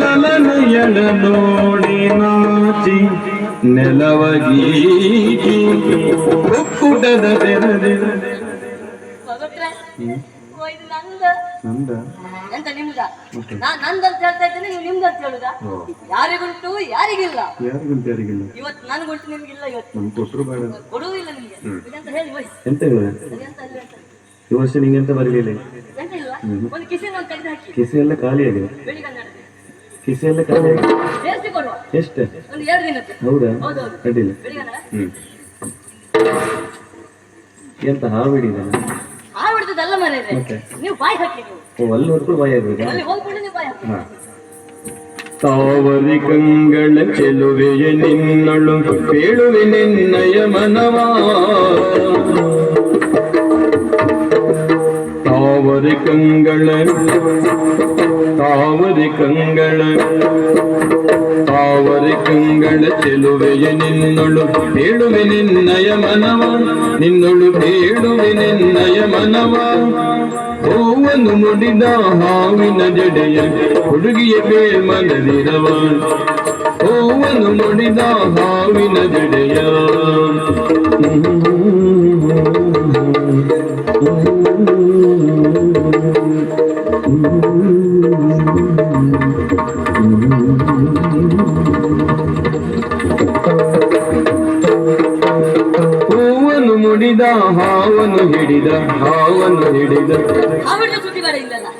ಲಲನೆಯಳ ನೋಡಿ ನಾಚಿ ನೆಲವಗೀಗಿ ಒಕ್ಕುಟದ ತೆರೆದಿರ ಭಗವತ್ರೆ ಓ ನಂದ. ನಂದ? ಎಂತ ನಿಮ್ದ? ನಾನ್ ನಂದಂತ ಹೇಳ್ತಾ ಇದ್ದೇನೆ ನೀವು ನಿಮ್ದಂತ ಹೇಳುದಾ? ಯಾರಿಗುಂಟು ಯಾರಿಗಿಲ್ಲ. ಯಾರಿಗಂತ ಯಾರಿಗಿಲ್ಲ? ಇವತ್ತು ನನಗುಂಟು ನಿಮ್ಗಿಲ್ಲ ಇವತ್ತು. ನಮ್ ಕೊಟ್ರು ಬೇಡ. ಕೊಡುವುದಿಲ್ಲ ನಿಮ್ಗೆ. ಇದೆಂತ ಹೇಳಿ ಎಂತ ಈ ವರ್ಷ ನಿಂಗೆ ಎಂತ ಬರಲಿಲ್ಲ? ಒಂದು ಕಿಸೆನ ಒಂದು ತೆಗೆದು ಹಾಕಿ. ಕಿಸೆ ಎಲ್ಲ ಖಾಲಿ ಆಗಿದೆ. ಬೆಳಿಗ್ಗೆ ನಡೆದು ಕಿಸೆ ಎಲ್ಲ ಖಾಲಿ ಆಗಿದೆ. ಕೊಡುವ. ಎಷ್ಟು? ಒಂದು ಎರಡು ದಿನಕ್ಕೆ. ಹೌದಾ? ಹೌದೌದು. ಅಡ್ಡಿಲ್ಲ ಬೆಳಿಗ್ಗೆ. ಹ್ಮ್. ಎಂತ ಹಾವಿಡಿದಲ್ಲ ಆ ಬಿಡ್ತದಲ್ಲ ಮರ್ಯಾದೆ ಮತ್ತೆ? ನೀವು ಬಾಯಿ ಹಾಕಿ ನೀವು. ಓ ಅಲ್ಲಿ ಹೊಡ್ಕೊಂಡು ಬಾಯಿ ಆಗ್ಬೇಕಾ ಅಲ್ಲಿ ಹೋಗ್ಬಿಟ್ಟು ನೀವು ಬಾಯಿ ಹಾಕಿ ಹಾ. ತಾವರಿ ಕಂಗಳ ಚೆಲುವೆಯ ನಿನ್ನಳು ಕೇಳುವೆ ನಿನ್ನಯ ಮನವ. ತಾವರಿ ಕಂಗಳ ತಾವರಿ ಕಂಗಳ ತಾವರಿ ಕಂಗಳ ಚೆಲುವೆಯ ನಿನ್ನಳು ಹೇಳುವೆ ನಿನ್ನಯ ಮನವ, ನಿನ್ನಳು ಹೇಳುವೆ ನಿನ್ನಯ ಮನವ. ಹೂವನ್ನು ಮುಡಿದ ಹಾವಿನ ಜಡೆಯ ಹುಡುಗಿಯ ಬೇಮನದಿರವ ಹೂವನ್ನು ಮುಡಿದ ಹಾವಿನ ಜಡೆಯ. ಹೂವನ್ನು ಮುಡಿದ ಹಾವನ್ನು ಹಿಡಿದ ಹಾವನ್ನು ಹಿಡಿದ.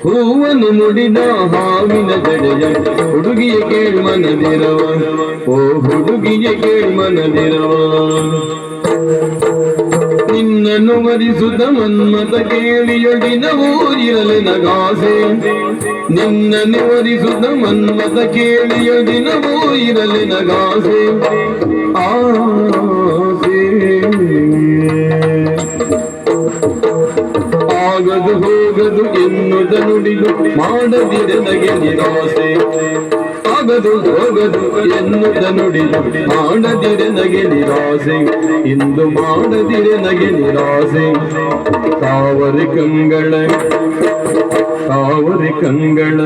ಹೂವನ್ನು ಮುಡಿದ ಹಾವಿನ ಜಡೆಯ ಹುಡುಗಿಯ ಕೇಳ್ಮನದಿರವ ಓ ಹುಡುಗಿಯ ಕೇಳ್ಮನದಿರವ ನಿನ್ನನ್ನು ಮರಿಸುತ್ತ ಮನ್ಮತ ಕೇಳಿಯೊಡಿನ ಊರಿರಲೆ ನಗಾಸೆ. ನಿನ್ನನ್ನು ಮರಿಸುತ್ತ ಮನ್ಮತ ಕೇಳಿಯೊಡಿನ ಊರಿರಲೆ ನಗಾಸೆ. ಆಸೆ ಆಗದು ಹೋಗದು ಎನ್ನುದ ನುಡಿದು ಮಾಡದಿರ ನಗೆ ನಿರಾಸೆ. ಆಗದು ಹೋಗದು ಎನ್ನುತ್ತ ನುಡಿದು ಮಾಡದಿರೆ ನಗೆ ನಿರಾಸೆ ಇಂದು ಮಾಡದಿರೆ ನಗೆ ನಿರಾಸೆ ತಾವರಿ ಕಂಗಳ ತಾವರಿ ಕಂಗಳ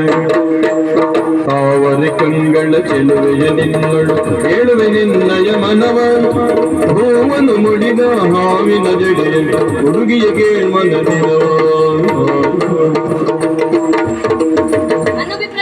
ತಾವರಿ ಕಂಗಳ ಚೆಲುವೆಯ ನಿನ್ನಳು. ಕೇಳುವೆ ನಿನ್ನಯ ಮನವ ಹೂವನು ಮುಡಿದ ಹಾವಿನ ಜಡೆಯಲ್ಲಿ. ಹುಡುಗಿಯ ಕೇಳ್ಮನದಿರವ